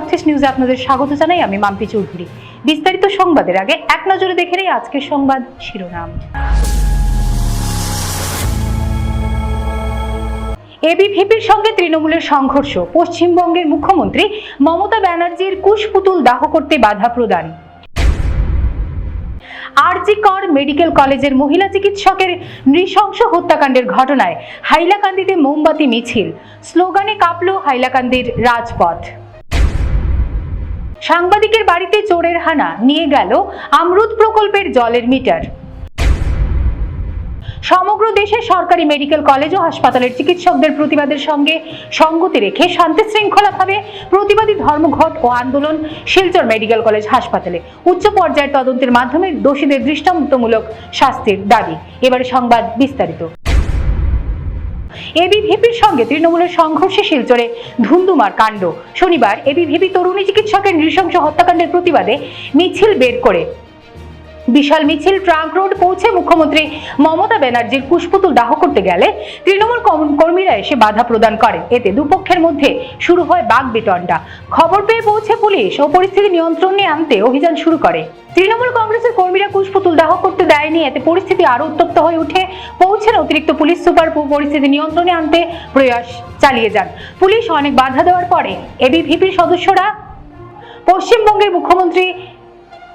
North নিউজে আপনাদের স্বাগত জানাই আমি মাম্পি চৌধুরী। বিস্তারিত সংবাদের আগে এক নজরে দেখে নেই আজকের সংবাদ শিরোনাম। এবিভিপির সঙ্গে তৃণমূলের সংঘর্ষ। পশ্চিমবঙ্গের মুখ্যমন্ত্রী মমতা ব্যানার্জির কুশপুতুল দাহ করতে বাধা প্রদান। আরজি কর মেডিকেল কলেজের মহিলা চিকিৎসকের নৃশংস হত্যাকাণ্ডের ঘটনায় হাইলাকান্দিতে মোমবাতি মিছিল। স্লোগানে কাঁপল হাইলাকান্দির রাজপথ। সাংবাদিকের বাড়িতে চোরের হানা, নিয়ে গেল আমরুদ প্রকল্পের জলের মিটার। সমগ্র দেশে সরকারি মেডিকেল কলেজ ও হাসপাতালের চিকিৎসকদের প্রতিবাদের সঙ্গে সঙ্গতি রেখে শান্তি শৃঙ্খলাভাবে প্রতিবাদী ধর্মঘট ও আন্দোলন শিলচর মেডিকেল কলেজ হাসপাতালে। উচ্চ পর্যায়ের তদন্তের মাধ্যমে দোষীদের দৃষ্টান্তমূলক শাস্তির দাবি। এবারে সংবাদ বিস্তারিত। এবিভিপির সঙ্গে তৃণমূলের সংঘর্ষে শিলচরে ধুন্দুমার কাণ্ড। শনিবার এবিভিপি তরুণী চিকিৎসকের নৃশংস হত্যাকাণ্ডের প্রতিবাদে মিছিল বের করে বিশাল মিছিল ট্রাঙ্ক রোড পৌঁছে মুখ্যমন্ত্রী মমতা ব্যানার্জির পুষ্পতুল দাহ করতে গেলে তৃণমূল কর্মীরা এসে বাধা প্রদান করে। এতে দুপক্ষের মধ্যে শুরু হয় বাঘ বিতণ্ডা। খবর পেয়ে পৌঁছে পুলিশ ও পরিস্থিতি নিয়ন্ত্রণে আনতে অভিযান শুরু করে। তৃণমূল কংগ্রেসের কর্মীরা কুশপুতুল দাহ করতে দেয়নি। এতে পরিস্থিতি আরও উত্তপ্ত হয়ে উঠে পৌঁছেন অতিরিক্ত পুলিশ সুপার। পরিস্থিতি নিয়ন্ত্রণে আনতে প্রয়াস চালিয়ে যান। পুলিশ অনেক বাধা দেওয়ার পরে এবিভিপির সদস্যরা পশ্চিমবঙ্গের মুখ্যমন্ত্রী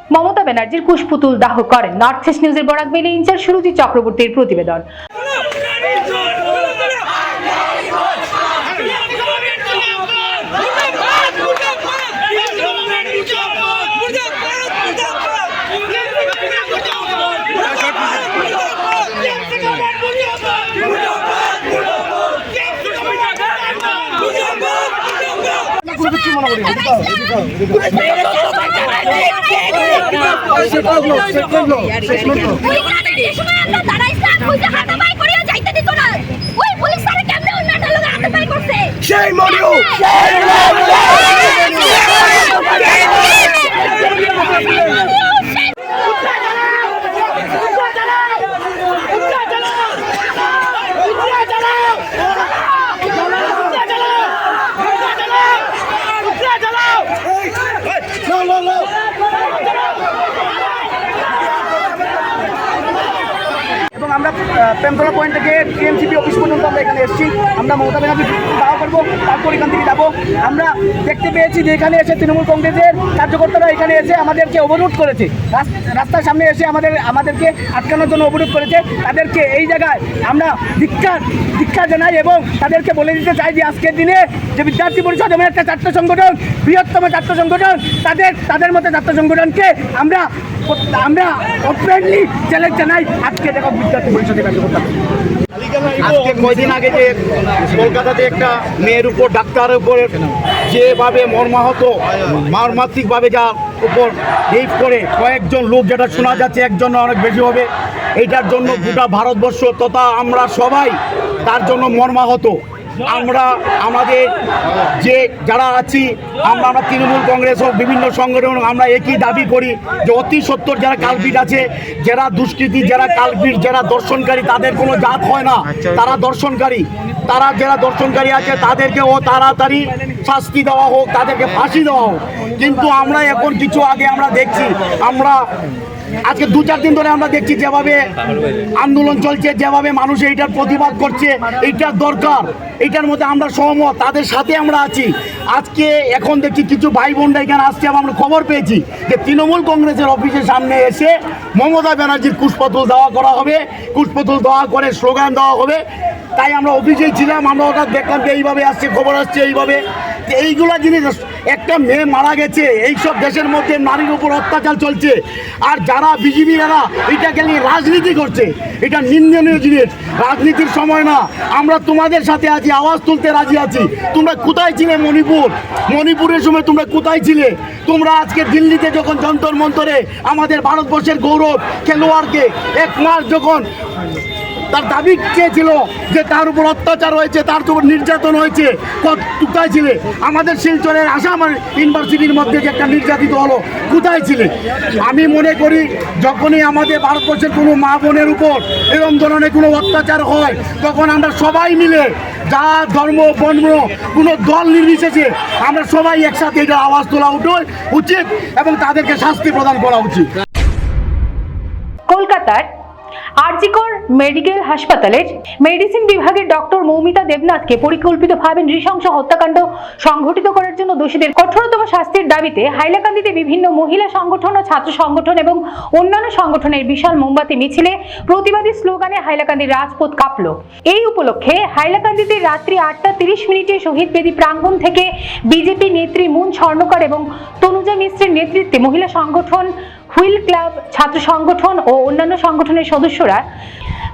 মমতা ব্যানার্জির কুশপুতুল দাহ করেন নর্থ ইস্ট নিউজের বরাক বেলে ইনচার্জ সুরজিৎ চক্রবর্তীর প্রতিবেদন যে সময় আমরা মরিও ওই যে হাতাপাই করিয়া যাইতে দিত না ওই পুলিশ স্যার কেমনে ওই মেয়েটার লগে হাতাপাই করছে Shame on you! No, no, no! এবং আমরা আহ, প্রেমতলা পয়েন্ট থেকে টিএমসিপি অফিস পর্যন্ত আমরা এখানে এসেছি আমরা মমতা ব্যানার্জি দাওয়া করব তারপর এখান থেকে যাব আমরা দেখতে পেয়েছি যে এখানে এসে তৃণমূল কংগ্রেসের কার্যকর্তারা এখানে এসে আমাদেরকে অবরোধ করেছে। রাস- রাস্তার সামনে এসে আমাদের, আমাদেরকে আটকানোর জন্য অবরোধ করেছে। তাদেরকে এই জায়গায় আমরা ধিক্ষার ধিক্ষা জানাই এবং তাদেরকে বলে দিতে চাই যে আজকের দিনে যে বিদ্যার্থী পরিষদ এমন একটা ছাত্র সংগঠন, বৃহত্তম ছাত্র সংগঠন, তাদের তাদের মতো ছাত্র সংগঠনকে আমরা আমরা ওপেনলি চ্যালেঞ্জ জানাই। আজকে দেখো বিদ্যার্থী পরিষদের কার্যকর্তা আজকে কয়দিন আগে যে কলকাতাতে একটা মেয়ের উপর, ডাক্তারের উপর যেভাবে মর্মাহত মর্মাত্মিকভাবে যা উপর রেপ করে কয়েকজন লোক যেটা শোনা যাচ্ছে, একজন অনেক বেশি হবে। এটার জন্য গোটা ভারতবর্ষ তথা আমরা সবাই তার জন্য মর্মাহত। আমরা আমাদের যে যারা আছি, আমরা আমরা তৃণমূল কংগ্রেস ও বিভিন্ন সংগঠন আমরা একই দাবি করি যে অতি সত্তর যারা কালপিট আছে, যারা দুষ্কৃতি, যারা কালপিট যারা দর্শনকারী, তাদের কোনো জাত হয় না। তারা দর্শনকারী। তারা যারা দর্শনকারী আছে তাদেরকে ও তাড়াতাড়ি শাস্তি দেওয়া হোক, তাদেরকে ফাঁসি দেওয়া হোক। কিন্তু আমরা এখন কিছু আগে আমরা দেখছি, আমরা আজকে দু চার দিন ধরে আমরা দেখছি যেভাবে আন্দোলন চলছে, যেভাবে মানুষ এইটার প্রতিবাদ করছে, এইটার দরকার, এইটার মধ্যে আমরা সহমত, তাদের সাথে আমরা আছি। আজকে এখন দেখছি কিছু ভাই বোনরা এখানে আসছে আমরা খবর পেয়েছি যে তৃণমূল কংগ্রেসের অফিসের সামনে এসে মমতা ব্যানার্জির কুশপতুল দেওয়া করা হবে, কুশপতুল দেওয়া করে স্লোগান দেওয়া হবে। তাই আমরা অফিসেই ছিলাম, আমরা ওটা দেখলাম যে এইভাবে আসছে, খবর আসছে এইভাবে। এইগুলা জিনিস, একটা মেয়ে মারা গেছে, এইসব দেশের মধ্যে নারীর উপর অত্যাচার চলছে। আর যারা বিজেপি এরা, এটাকে নিয়ে রাজনীতি করছে। এটা নিন্দনীয় জিনিস। রাজনীতির সময় না, আমরা তোমাদের সাথে আছি, আওয়াজ তুলতে রাজি আছি। তোমরা কোথায় ছিলে মণিপুর? মণিপুরের সময় তোমরা কোথায় ছিলে? তোমরা আজকে দিল্লিতে যখন যন্তর মন্তরে আমাদের ভারতবর্ষের গৌরব খেলোয়াড়কে, এক মাস যখন তার দাবি কে ছিল? যে তার উপর অত্যাচার হয়েছে, তার উপর নির্যাতন হয়েছে কোথায় ছিলে? আমাদের শিলচরের আসাম ইউনিভার্সিটির মধ্যে যে একটা নির্যাতিত হলো, কোথায় ছিলে? আমি মনে করি, যখনই আমাদের ভারতবর্ষের কোনো মা বোনের উপর এরকম ধরনের কোনো অত্যাচার হয়, তখন আমরা সবাই মিলে যা ধর্ম, বর্ণ, কোনো দল নির্বিশেষে আমরা সবাই একসাথে এটা আওয়াজ তোলা উঠো উচিত এবং তাদেরকে শাস্তি প্রদান করা উচিত। কলকাতার আরজিকর মেডিকেল হাসপাতালের মেডিসিন বিভাগের ডক্টর মৌমিতা দেবনাথকে পরিকল্পিতভাবে নৃশংস হত্যাকাণ্ড সংঘটিত করার জন্য দোষীদের কঠোরতম শাস্তির দাবিতে হাইলাকান্দিতে বিভিন্ন মহিলা সংগঠন ও ছাত্র সংগঠন এবং অন্যান্য সংগঠনের বিশাল মোমবাতি মিছিলে প্রতিবাদী স্লোগানে হাইলাকান্দির রাজপথ কাঁপল। এই উপলক্ষে হাইলাকান্দিতে রাত্রি আটটা তিরিশ মিনিটে শহীদ বেদি প্রাঙ্গণ থেকে বিজেপি নেত্রী মুন স্বর্ণকার এবং তনুজা মিশ্রের নেতৃত্বে মহিলা সংগঠন হুইল ক্লাব ছাত্র সংগঠন ও অন্যান্য সংগঠনের সদস্যরা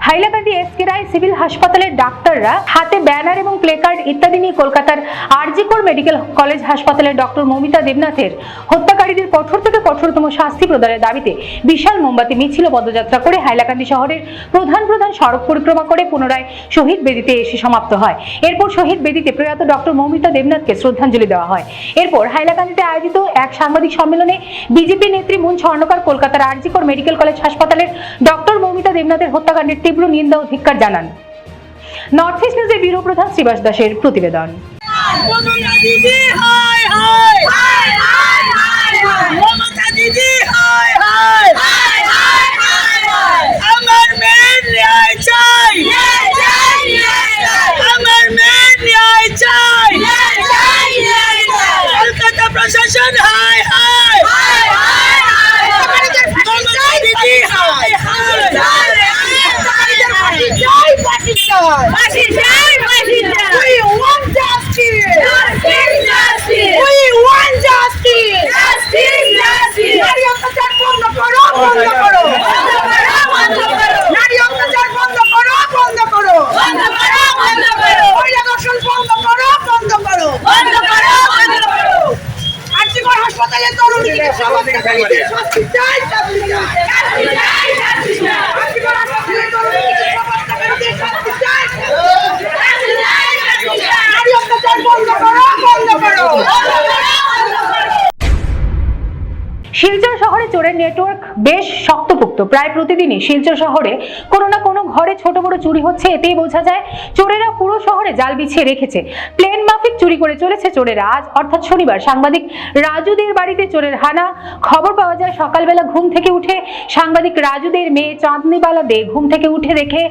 হাইলাকান্দি এসকে রায় সিভিল হাসপাতালের ডাক্তাররা হাতে ব্যানার এবং প্লেকার্ড ইত্যাদি নিয়ে কলকাতার আরজিকর মেডিকেল কলেজ হাসপাতালের ডক্টর মমিতা দেবনাথের হত্যাকারীদের কঠোর থেকে কঠোরতম শাস্তি প্রদানের দাবিতে বিশাল মোমবাতি, মিছিল, পদযাত্রা করে হাইলাকান্দি শহরের প্রধান প্রধান সড়ক পরিক্রমা করে পুনরায় শহীদ বেদিতে এসে সমাপ্ত হয়। এরপর শহীদ বেদিতে প্রয়াত ডক্টর মৌমিতা দেবনাথকে শ্রদ্ধাঞ্জলি দেওয়া হয়। এরপর হাইলাকান্দিতে আয়োজিত এক সাংবাদিক সম্মেলনে বিজেপি নেত্রী মুন স্বর্ণকার কলকাতার আরজিকর মেডিকেল কলেজ হাসপাতালের ডক্টর মৌমিতা দেবনাথের হত্যাকাণ্ডের তীব্র নিন্দা ও ধিক্কার জানান। নর্থ ইস্ট নিউজের ব্যুরো প্রধান শ্রীবাস দাসের প্রতিবেদন। মমতা দিদি হায় হায় হায় হায় হায় মমতা দিদি হায় হায় হায় হায় হায় আমার মেয়ের ন্যায় চাই আমার মেয়ের ন্যায় চাই কলকাতা প্রশাসন হায় হায় মমতা দিদি হায় We want justice! We want justice! নারী অত্যাচার বন্ধ করো বন্ধ করো নারী অত্যাচার বন্ধ করো বন্ধ করো মহিলা দর্শন বন্ধ করো বন্ধ করো আর্থিকর হাসপাতালে তরুণ চিকিৎসা হত্যাকারীদের শাস্তি চাই শাস্তি চাই আর্থিকর হাসপাতালে তরুণ চিকিৎসা হত্যাকারীদের শাস্তি চাই নারী অত্যাচার বন্ধ করো বন্ধ করো শিলচর শহরে চোরের নেটওয়ার্ক বেশ শক্তপোক্ত। প্রায় প্রতিদিনই শিলচর শহরে কোনো না কোনো ঘরে ছোট বড় চুরি হচ্ছে, এতেই বোঝা যায় চোরেরা পুরো শহরে জাল বিছিয়ে রেখেছে। প্লেন মাফিক চুরি করে চলেছে চোরেরা। আজ অর্থাৎ শনিবার সাংবাদিক রাজুদের বাড়িতে চোরের হানা। খবর পাওয়া যায় সকালবেলা ঘুম থেকে উঠে সাংবাদিক রাজুদের মেয়ে চাঁদনিবালা দে ঘুম থেকে উঠে দেখে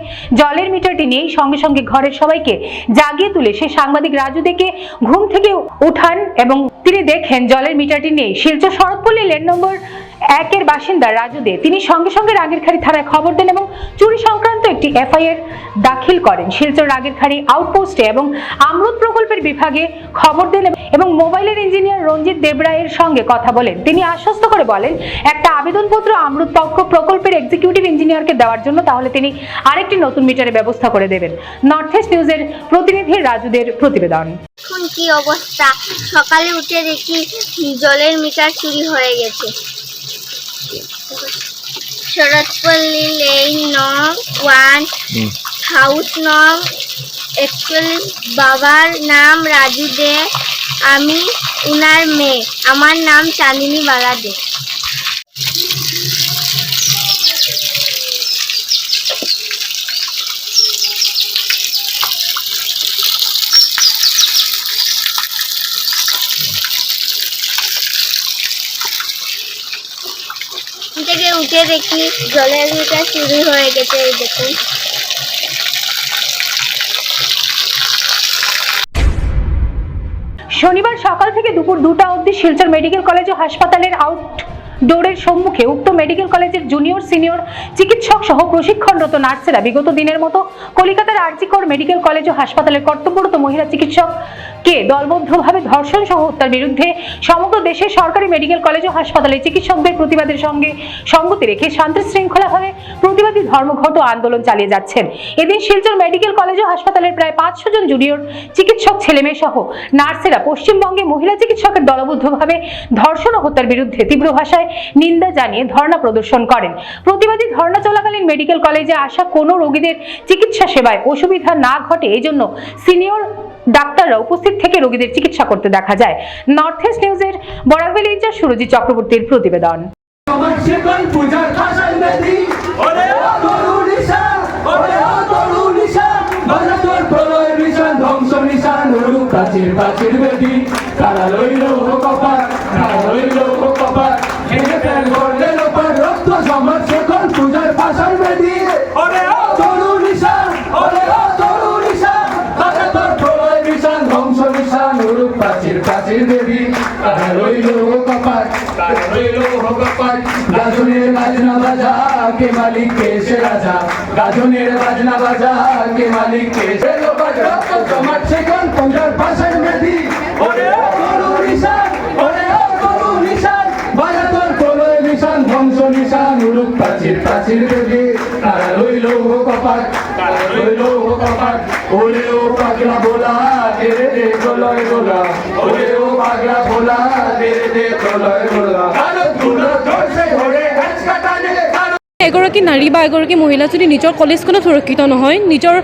জলের মিটারটি নেই। সঙ্গে সঙ্গে ঘরের সবাইকে জাগিয়ে তুলে সে সাংবাদিক রাজু দেখে ঘুম থেকে উঠান এবং তিনি দেখেন জলের মিটারটি নেই। শিলচর শরৎপল্লী লেন নম্বর একের বাসিন্দা রাজু দে। তিনি সঙ্গে সঙ্গে রাগেরখাড়ি থানায় খবর দেন এবং চুরি সংক্রান্ত একটি এফআইআর দাখিল করেন। শিলচর রাগেরখাড়ি আউটপোস্টে এবং আমরুদ প্রকল্পের বিভাগে খবর দেন এবং মোবাইলের ইঞ্জিনিয়ার রঞ্জিত দেবরায়ের সঙ্গে কথা বলেন। তিনি আশ্বস্ত করে বলেন, একটা আবেদনপত্র আমরুদ পক্ষ প্রকল্পের এক্সিকিউটিভ ইঞ্জিনিয়ারকে দেওয়ার জন্য, তাহলে তিনি আরেকটি নতুন মিটারের ব্যবস্থা করে দেবেন। নর্থ ইস্ট নিউজের প্রতিনিধি রাজুদের প্রতিবেদন। এখন কি অবস্থা। সকালে উঠে দেখি জলের মিটার চুরি হয়ে গেছে। শরৎপল্লী লেন নং ওয়ান হাউস নং একচল্লিশ বাবার নাম রাজু দে। আমি উনার মেয়ে। আমার নাম চাঁদিনী বালা দে উঠে দেখি জলের মিটার চুরি হয়ে গেছে, এই দেখুন। শনিবার সকাল থেকে দুপুর দুটা অবধি শিলচর মেডিকেল কলেজ ও হাসপাতালের আউট ডোরের সম্মুখে উক্ত মেডিকেল কলেজের জুনিয়র সিনিয়র চিকিৎসক সহ প্রশিক্ষণরত নার্সেরা বিগত দিনের মতো কলকাতার আরজিকর মেডিকেল কলেজ ও হাসপাতালের কর্তব্যরত মহিলা চিকিৎসককে দলবদ্ধভাবে ধর্ষণ সহ হত্যার বিরুদ্ধে সমগ্র দেশের সরকারি মেডিকেল কলেজ ও হাসপাতালে চিকিৎসকদের প্রতিবাদের সঙ্গে সঙ্গতি রেখে শান্তি শৃঙ্খলাভাবে প্রতিবাদী ধর্মঘট ও আন্দোলন চালিয়ে যাচ্ছেন। এদিন শিলচর মেডিকেল কলেজ ও হাসপাতালের প্রায় পাঁচশো জন জুনিয়র চিকিৎসক, ছেলেমেয়ে সহ নার্সেরা পশ্চিমবঙ্গে মহিলা চিকিৎসকের দলবদ্ধভাবে ধর্ষণ ও হত্যার বিরুদ্ধে তীব্র ভাষায় নিন্দা জানিয়ে ধর্ণা প্রদর্শন করেন। প্রতিবাদী ধর্ণা চলাকালীন মেডিকেল কলেজে আসা কোনো রোগীদের চিকিৎসা সেবায় অসুবিধা না ঘটে এই জন্য সিনিয়র ডাক্তাররা উপস্থিত থেকে রোগীদের চিকিৎসা করতে দেখা যায়। নর্থ ইস্ট নিউজের বরাকবেল ইনচার্জ সুরজিৎ চক্রবর্তীর প্রতিবেদন। ধ্বংস নিশান গাজনের বাজনা বাজা, কে মালিক, কে সে রাজা? গাজনের বাজনা বাজা, কে মালিক, কে সে বাজা রক্ত সমাজ কোন পঞ্জার পাশের মেধি? ওরে তরু নিশান, ওরে তরু নিশান, বাজা তোর প্রলয় নিশান, ধ্বংস নিশান উড়ুক প্রাচীর প্রাচীর দেবী তারা লইল কপাট। লইল কপাট ওরে ও পাগলা ভোলা, দে দে প্রলয় গোলা। ওরে ও পাগলা ভোলা, দে দে হ্যাচ কাটানে ভারত এগৰাকী নাৰী বা এগৰাকী মহিলা যদি নিজৰ কলেজখনত সুৰক্ষিত নহয় নিজৰ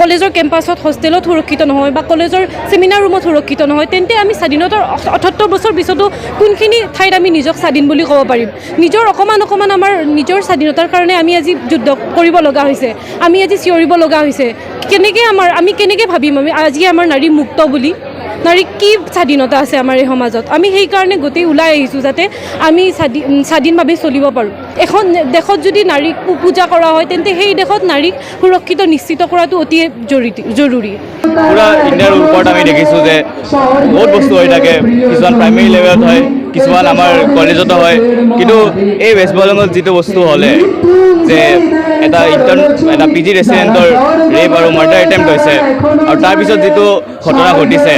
কলেজৰ কেম্পাছত হোষ্টেলত সুৰক্ষিত নহয় বা কলেজৰ ছেমিনাৰ ৰুমত সুৰক্ষিত নহয় তেন্তে আমি স্বাধীনতাৰ অঠসত্তৰ বছৰ পিছতো কোনখিনি ঠাইত আমি নিজক স্বাধীন বুলি ক'ব পাৰিম? নিজৰ অকণমান অকণমান আমাৰ নিজৰ স্বাধীনতাৰ কাৰণে আমি আজি যুদ্ধ কৰিব লগা হৈছে। আমি আজি চিঞৰিব লগা হৈছে। কেনেকৈ আমাৰ আমি কেনেকৈ ভাবিম আমি আজি আমাৰ নাৰী মুক্ত বুলি? নাৰী, কি স্বাধীনতা আছে আমাৰ এই সমাজত? আমি সেইকাৰণে গোটেই ওলাই আহিছোঁ যাতে আমি স্বাধীন স্বাধীনভাৱে চলিব পাৰোঁ। এখন দেশত যদি নাৰীক পূজা কৰা হয়, তেন্তে সেই দেশত নাৰীক সুৰক্ষিত, নিশ্চিত কৰাটো অতি জৰুৰী জৰুৰী। পুৰা ইণ্ডিয়াৰ আমি দেখিছোঁ যে বহুত বস্তু হৈ থাকে। কিছুমান প্ৰাইমেৰী লেভেলত হয়, কিছুমান আমাৰ কলেজতো হয়। কিন্তু এই ৱেষ্ট বেংগলত যিটো বস্তু হ'লে, যে এটা ইণ্টাৰ্ণ এটা পি জি ৰেচিডেণ্টৰ ৰেপ আৰু মাৰ্ডাৰ এটেম্প হৈছে, আৰু তাৰপিছত যিটো ঘটনা ঘটিছে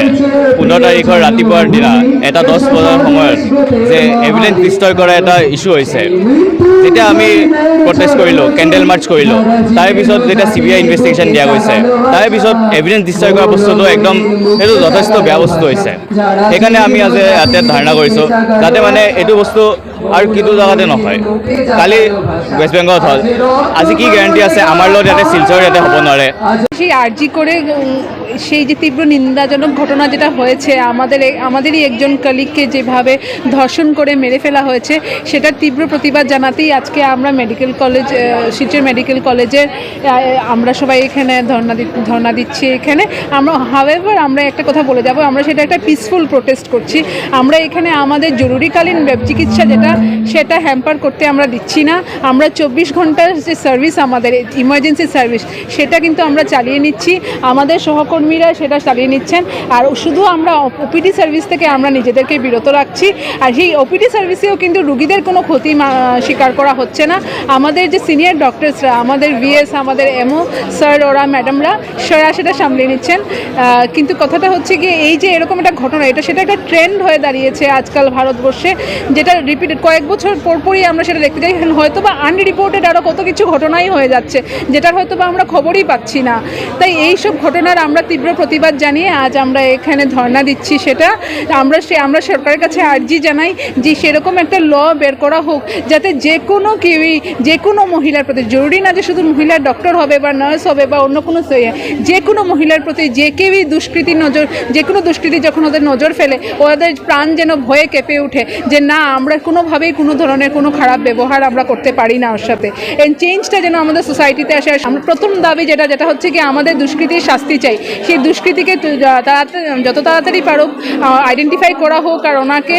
পোন্ধৰ তাৰিখৰ ৰাতিপুৱাৰ দিনা, এটা দহ বজাৰ সময়ত যে এভিডেঞ্চ ডিষ্ট্ৰয় কৰা এটা ইছ্যু হৈছে। যেতিয়া আমি প্ৰটেষ্ট কৰিলোঁ, কেণ্ডেল মাৰ্চ কৰিলোঁ, তাৰে পিছত যেতিয়া চি বি আই ইনভেষ্টিগেশ্যন দিয়া গৈছে, তাৰে পিছত এভিডেঞ্চ ডিষ্ট্ৰয় কৰা বস্তুটো একদম সেইটো যথেষ্ট বেয়া বস্তু হৈছে। সেইকাৰণে আমি আজি ইয়াতে ধাৰণা কৰিছোঁ, যাতে মানে এইটো বস্তু আৰু কিটো জেগাতে নহয়। কালি ৱেষ্ট বেংগলত হ'ল আজি কি গেৰাণ্টি আছে? আমাৰ লগত ইয়াতে শিলচৰ ইয়াতে হ'ব নোৱাৰে। সেই আর্জি করে সেই যে তীব্র নিন্দাজনক ঘটনা যেটা হয়েছে, আমাদের আমাদেরই একজন কলিগকে যেভাবে ধর্ষণ করে মেরে ফেলা হয়েছে, সেটার তীব্র প্রতিবাদ জানাতেই আজকে আমরা মেডিকেল কলেজ শিলচর মেডিকেল কলেজের আমরা সবাই এখানে ধর্ণা দি- ধর্ণা দিচ্ছি এখানে। আমরা হাওয়েভার আমরা একটা কথা বলে যাব, আমরা সেটা একটা পিসফুল প্রোটেস্ট করছি। আমরা এখানে আমাদের জরুরিকালীন চিকিৎসা যেটা সেটা হ্যাম্পার করতে আমরা দিচ্ছি না। আমরা চব্বিশ ঘণ্টার যে সার্ভিস আমাদের ইমার্জেন্সি সার্ভিস সেটা কিন্তু আমরা চালিয়ে নিচ্ছি। আমাদের সহকর্মীরা সেটা চালিয়ে নিচ্ছেন। আর শুধু আমরা ওপিডি সার্ভিস থেকে আমরা নিজেদেরকে বিরত রাখছি। আর সেই ওপিডি সার্ভিসেও কিন্তু রুগীদের কোনো ক্ষতি স্বীকার করা হচ্ছে না। আমাদের যে সিনিয়র ডক্টরসরা আমাদের ভিএস আমাদের এমও স্যার ওরা ম্যাডামরা সেরা সেটা সামলে নিচ্ছেন। কিন্তু কথাটা হচ্ছে কি এই যে এরকম একটা ঘটনা, এটা সেটা একটা ট্রেন্ড হয়ে দাঁড়িয়েছে আজকাল ভারতবর্ষে, যেটা রিপিটেড কয়েক বছর পরপরই আমরা সেটা দেখতে যাই। হয়তো বা আনরিপোর্টেড আরও কত কিছু ঘটনাই হয়ে যাচ্ছে, যেটার হয়তো বা আমরা খবরই পাচ্ছি না। তাই এই সব ঘটনার আমরা তীব্র প্রতিবাদ জানিয়ে আজ আমরা এখানে ধর্ণা দিচ্ছি সেটা। আমরা সে আমরা সরকারের কাছে আর্জি জানাই যে সেরকম একটা ল বের করা হোক, যাতে যে কোনো কেউই, যে কোনো মহিলার প্রতি, জরুরি না যে শুধু মহিলার ডক্টর হবে বা নার্স হবে বা অন্য কোনো যে কোনো মহিলার প্রতি যে কেউই দুষ্কৃতি নজর, যে কোনো দুষ্কৃতি যখন ওদের নজর ফেলে, ওদের প্রাণ যেন ভয়ে কেঁপে ওঠে যে না, আমরা কোনোভাবেই কোনো ধরনের কোনো খারাপ ব্যবহার আমরা করতে পারি না ওর সাথে। এই চেঞ্জটা যেন আমাদের সোসাইটিতে আসে আমরা প্রথম দাবি যেটা যেটা হচ্ছে কি আমাদের দুষ্কৃতির শাস্তি চাই। সেই দুষ্কৃতিকে তাড়াতাড়ি, যত তাড়াতাড়ি পারুক আইডেন্টিফাই করা হোক আর ওনাকে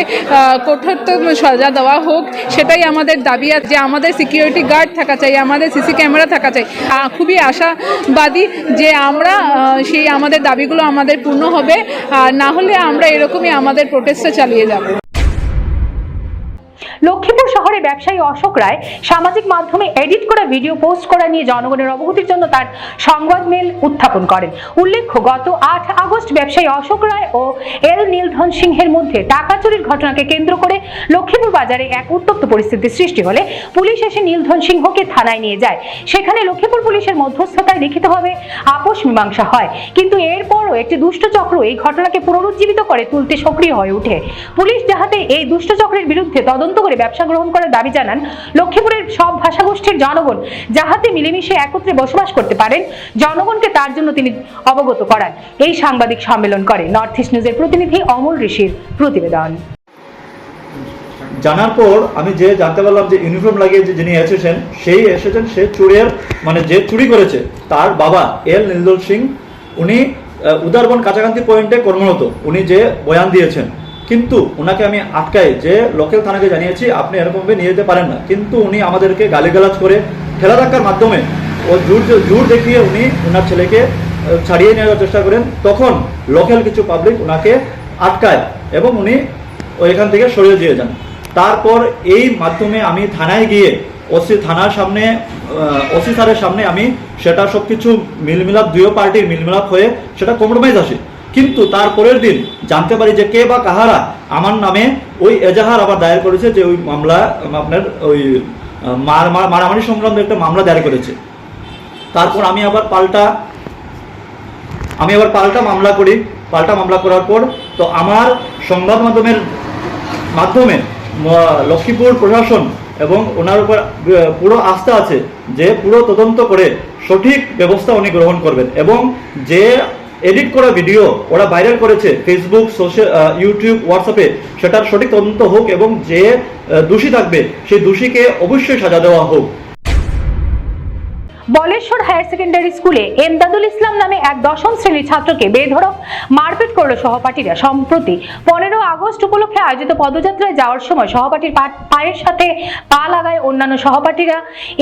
কঠোরতম সাজা দেওয়া হোক, সেটাই আমাদের দাবি। আছে যে আমাদের সিকিউরিটি গার্ড থাকা চাই, আমাদের সিসি ক্যামেরা থাকা চাই খুবই আশাবাদী যে আমরা সেই আমাদের দাবিগুলো আমাদের পূর্ণ হবে। আর না হলে আমরা এরকমই আমাদের প্রোটেস্টটা চালিয়ে যাব। লক্ষ্মীপুর শহরে ব্যবসায়ী অশোক রায় সামাজিক মাধ্যমে এডিট করা ভিডিও পোস্ট করা নিয়ে জনগণের অবগতির জন্য তার সংবাদ মেল উত্থাপন করেন। উল্লেখ্য, গত আট আগস্ট ব্যবসায়ী অশোক রায় ও এল নীলধন সিংহের মধ্যে টাকা চুরির ঘটনাকে কেন্দ্র করে লক্ষ্মীপুর বাজারে এক উত্তপ্ত পরিস্থিতির সৃষ্টি হলে পুলিশ এসে নীলধন সিংহকে থানায় নিয়ে যায়। সেখানে লক্ষ্মীপুর পুলিশের মধ্যস্থতায় লিখিতভাবে আপোষ মীমাংসা হয়। কিন্তু এরপরও একটি দুষ্ট চক্র এই ঘটনাকে পুনরুজ্জীবিত করে তুলতে সক্রিয় হয়ে ওঠে। পুলিশ যাহাতে এই দুষ্ট চক্রের বিরুদ্ধে তদন্ত করে ব্যবসা গ্রহণ করার দাবি জানান লক্ষ্মীপুরের সব ভাষাগোষ্ঠীর জনগণ যাহাতে মিলেমিশে একত্রে বসবাস করতে পারেন, জনগণকে তার জন্য তিনি অবগত করান। এই সাংবাদিক সম্মেলন করে নর্থ ইস্ট নিউজের প্রতিনিধি অমল ঋষির প্রতিবেদন। জানার পর আমি যে জানতে পারলাম যে ইউনিফর্ম লাগিয়ে যে যিনি এসেছেন, সেই এসেছেন সে চুরির মানে যে চুরি করেছে, তার বাবা এল নীলদল সিং, উনি উদারবন কাছাকাছি পয়েন্টে কর্মরত। উনি যে বয়ান দিয়েছেন। কিন্তু ওনাকে আমি আটকাই যে লোকাল থানাকে জানিয়েছি, আপনি এরকমভাবে নিয়ে যেতে পারেন না। কিন্তু উনি আমাদেরকে গালিগালাজ করে ঠেলা ধাক্কার মাধ্যমে ও জোর জোর দেখিয়ে উনি ওনার ছেলেকে ছাড়িয়ে নেওয়ার চেষ্টা করেন। তখন লোকাল কিছু পাবলিক ওনাকে আটকায় এবং উনি এখান থেকে সরিয়ে দিয়ে যান। তারপর এই মাধ্যমে আমি থানায় গিয়ে ওসি থানার সামনে ওসি স্যারের সামনে আমি সেটা সব কিছু মিলমিলাপ দুই পার্টির মিলমিলাপ হয়ে সেটা কম্প্রোমাইজ আসে। কিন্তু তার পরের দিন জানতে পারি যে কে বা কাহারা আমার নামে ওই এজাহার আবার দায়ের করেছে যে ওই মামলা, আপনার ওই মার, মার- মারামারি সংক্রান্ত একটা মামলা দায়ের করেছে। তারপর আমি আবার পাল্টা, আমি আবার পাল্টা মামলা করি। পাল্টা মামলা করার পর তো আমার সংবাদ মাধ্যমের মাধ্যমে লক্ষ্মীপুর প্রশাসন এবং ওনার উপর পুরো আস্থা আছে যে পুরো তদন্ত করে সঠিক ব্যবস্থা উনি গ্রহণ করবেন এবং যে এডিট করা ভিডিও ওরা ভাইরাল করেছে ফেসবুক সোশ্যাল ইউটিউব হোয়াটসঅ্যাপে সেটার সঠিক তদন্ত হোক এবং যে দোষী থাকবে, সেই দোষীকে অবশ্যই সাজা দেওয়া হোক। বলেশ্বর হায়ার সেকেন্ডারি স্কুলে এমদাদুল ইসলাম নামে এক দশম শ্রেণির ছাত্রকে বেধড়ক মারপিট করল সহপাঠীরা। সম্প্রতি পনেরো আগস্ট উপলক্ষে আয়োজিত পদযাত্রায় যাওয়ার সময় সহপাঠীর পায়ের সাথে পা লাগায় অন্যান্য সহপাঠীরা।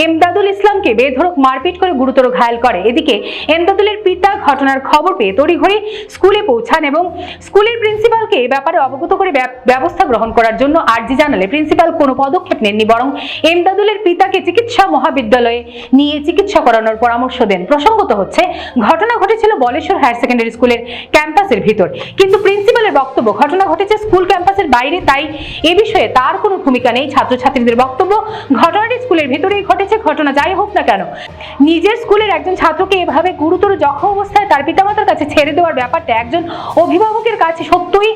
এমদাদুল ইসলামকে বেধড়ক মারপিট করে গুরুতর ঘায়েল করে। এদিকে এমদাদুলের পিতা ঘটনার খবর পেয়ে তড়িঘড়ি স্কুলে পৌঁছান এবং স্কুলের প্রিন্সিপালকে এ ব্যাপারে অবগত করে ব্যবস্থা গ্রহণ করার জন্য আর্জি জানালে প্রিন্সিপাল কোনো পদক্ষেপ নেননি, বরং এমদাদুলের পিতাকে চিকিৎসা মহাবিদ্যালয়ে নিয়ে চিকিৎসা করানোর পরামর্শ দেন। প্রসঙ্গত হচ্ছে, ঘটনা ঘটেছিল বলেশ্বর হায়ার সেকেন্ডারি স্কুলের ক্যাম্পাসের ভিতর। কিন্তু প্রিন্সিপালের বক্তব্য, ঘটনা ঘটেছে স্কুল ক্যাম্পাসের বাইরে, তাই এ বিষয়ে তার কোনো ভূমিকা নেই ছাত্রছাত্রীদের বক্তব্য। ঘটনাটি স্কুলের ভিতরেই ঘটেছে, ঘটনা যাই হোক না কেন। নিজের স্কুলের একজন ছাত্রকে এভাবে গুরুতর জখম অবস্থায় তার পিতামাতার কাছে ছেড়ে দেওয়ার ব্যাপারটা একজন অভিভাবকের কাছে সত্যই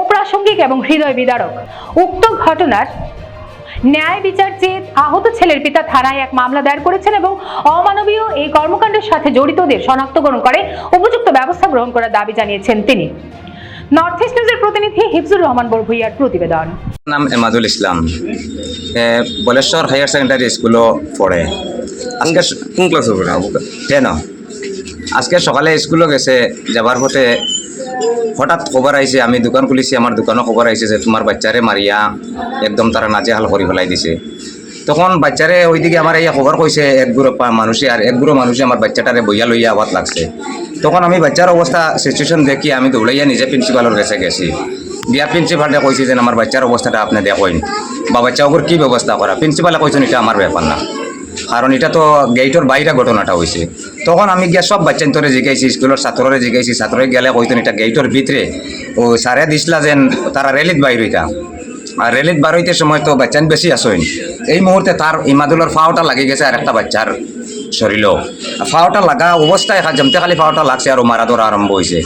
অপ্রাসঙ্গিক এবং হৃদয় বিদারক। উক্ত ঘটনার ন্যায় বিচার চেয়ে আহত ছেলের পিতা থানায় এক মামলা দায়ের করেছেন এবং অমানবীয় এই কর্মকাণ্ডের সাথে জড়িতদের শনাক্তকরণ করে উপযুক্ত ব্যবস্থা গ্রহণ করার দাবি জানিয়েছেন তিনি। নর্থ ইস্ট নিউজের প্রতিনিধি হিফজুর রহমান বড়ভুইয়ার প্রতিবেদন। নাম এমাদুল ইসলাম। বলেশ্বর হায়ার সেকেন্ডারি স্কুলও পড়ে। আজকে কোন ক্লাসে পড়ে? টেন আজকে সকালে স্কুলও গেছে যাবার পথে হঠাৎ খবর আইছে আমি দোকান খুলিছি আমার দোকানও খবর আইছে যে তোমার বাচ্চারে মারিয়া একদম তারা নাজেহাল করে ফেলাই দিছে। তখন বাচ্চারে ওইদিকে আমার এই খবর কইছে এক পা- মানুষে আর এক গুরো মানুষে আমার বাচ্চাটারে বইয়া লইয়া আবাদ লাগছে। তখন আমি বাচ্চার অবস্থা সিচুয়েশন দেখি আমি দৌড়াইয়া নিজে প্রিন্সিপালের কাছে গেছি। দিয়া প্রিন্সিপালটা কইছে যে আমার বাচ্চার অবস্থাটা আপনি দেখেন বা বাচ্চা ওপর কী ব্যবস্থা করা প্রিন্সিপালে কইছেন এটা আমার ব্যাপার না। কারণ এটা তো গেইটর বাইরে ঘটনাটা হয়েছে তখন আমি গিয়া সব বাচ্চা তোরে জিগাইছি স্কুলের ছাত্ররে জিগাইছি ছাত্ররে গেলে কইতেন এটা গেইটর ভিতরে ও সারে দিসলা যেন তারা রেলিত বাইর হইতা আর রেলিত বার হইতে সময় তো বাচ্চান বেশি আসইন এই মুহূর্তে তার ইমাদুলের ফাওটা লাগি গেছে আর একটা বাচ্চার শরীরও ফাওটা লাগা অবস্থায় জমতে খালি ফাওটা লাগছে আর মারা ধরা আরম্ভ হয়েছে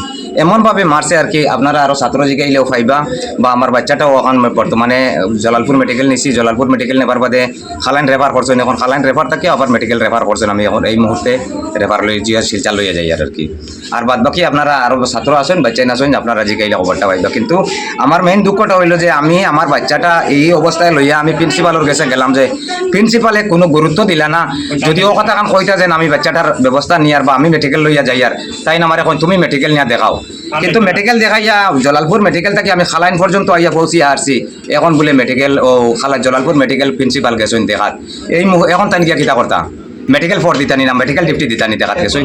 এমনভাবে মারছে আর কি, আপনারা আরও ছাত্র জিগাইলেও পাইবা বা আমার বাচ্চাটাও এখন বর্তমানে জলালপুর মেডিকেল নিছি, জলালপুর মেডিকেল নেবার বাদে খালাইন রেফার করছেন। এখন খালাইন রেফার থাকে, আবার মেডিকেল রেফার করছেন। আমি এখন এই মুহূর্তে রেফার লই জিয়া শিলচা লইয়া যাই আর কি। আর বাদ বাকি আপনারা আরও ছাত্র আছেন, বাচ্চাই আছেন, আপনারা জিগাইলে খবরটা পাইবা। কিন্তু আমার মেইন দুঃখটা হইল যে আমি, আমার বাচ্চাটা এই অবস্থায় লইয়া আমি প্রিন্সিপালের কাছে গেলাম যে প্রিন্সিপালে কোনো গুরুত্ব দিলা না। যদিও কথা কান কইতা যেন আমি বাচ্চাটার ব্যবস্থা নিয়ার বা আমি মেডিকেল লইয়া যাই আর। তাই না আমার এখন তুমি মেডিকেল নিয়া দেখাও। কিন্তু মেডিকেল দেখাইয়া জলালপুর মেডিকেল থেকে আমি খালাইন পর্যন্ত আইয়া পৌঁছিয়া আসছি। এখন বলে মেডিকেল ও খালা জলালপুর মেডিকেল প্রিন্সিপাল গেছেন দেখাত। এই এখন তাই গিয়া কিতা করতা? মেডিকেল ফোর দিতানি না মেডিকেল ডিউটি দিতানি দেখাত গেছেন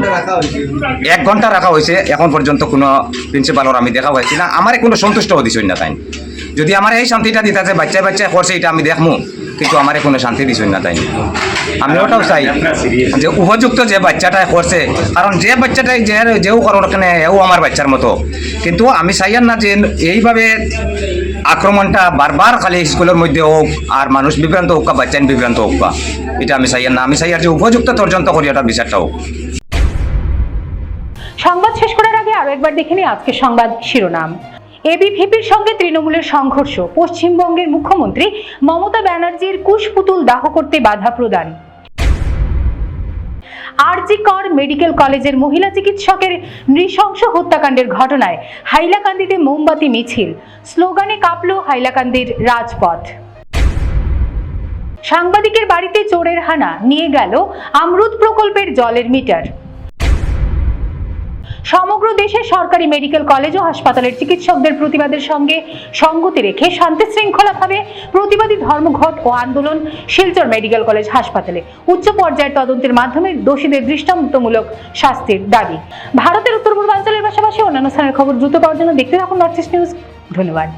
এক ঘণ্টা রাখা হয়েছে এখন পর্যন্ত কোনো প্রিন্সিপালর আমি দেখা পাইছি না। আমার কোনো সন্তুষ্ট দিছই না তাই যদি আমার এই শান্তিটা দিতে আছে বাচ্চায় বাচ্চায় করছে এটা আমি দেখমু। কিন্তু আমার কোনো শান্তি দিছই না তাই। আমি ওটাও চাই যে উপযুক্ত যে বাচ্চাটাই করছে, কারণ যে বাচ্চাটাই যে যেও কারণ ওখানে এও আমার বাচ্চার মতো। কিন্তু আমি চাইয়ার না যে এইভাবে আক্রমণটা বারবার খালি স্কুলের মধ্যে হোক আর মানুষ বিভ্রান্ত হোক বা বাচ্চা বিভ্রান্ত হোক বা, এটা আমি চাইয়ার না। আমি চাইয়ার যে উপযুক্ত তর্জন্ত করি, ওটা বিচারটা হোক। সংবাদ শেষ করার আগে আরও একবার দেখে নিই আজকের সংবাদ শিরোনাম। এবিভিপির সঙ্গে তৃণমূলের সংঘর্ষ। পশ্চিমবঙ্গের মুখ্যমন্ত্রী মমতা ব্যানার্জির কুশপুতুল দাহ করতে বাধা প্রদান। আরজি কর মেডিকেল কলেজের মহিলা চিকিৎসকের নৃশংস হত্যাকাণ্ডের ঘটনায় হাইলাকান্দিতে মোমবাতি মিছিল। স্লোগানে কাঁপল হাইলাকান্দির রাজপথ। সাংবাদিকের বাড়িতে চোরের হানা, নিয়ে গেল আমরুদ প্রকল্পের জলের মিটার। সমগ্র দেশে সরকারি মেডিকেল কলেজ ও হাসপাতালের চিকিৎসকদের প্রতিবাদের সঙ্গে সঙ্গতি রেখে শান্তি শৃঙ্খলাভাবে প্রতিবাদী ধর্মঘট ও আন্দোলন শিলচর মেডিকেল কলেজ হাসপাতালে উচ্চ পর্যায়ের তদন্তের মাধ্যমে দোষীদের দৃষ্টান্তমূলক শাস্তির দাবি। ভারতের উত্তর পূর্বাঞ্চলের পাশাপাশি অন্যান্য স্থানের খবর দ্রুত পাওয়ার জন্য দেখতে থাকুন নর্থ ইস্ট নিউজ ধন্যবাদ।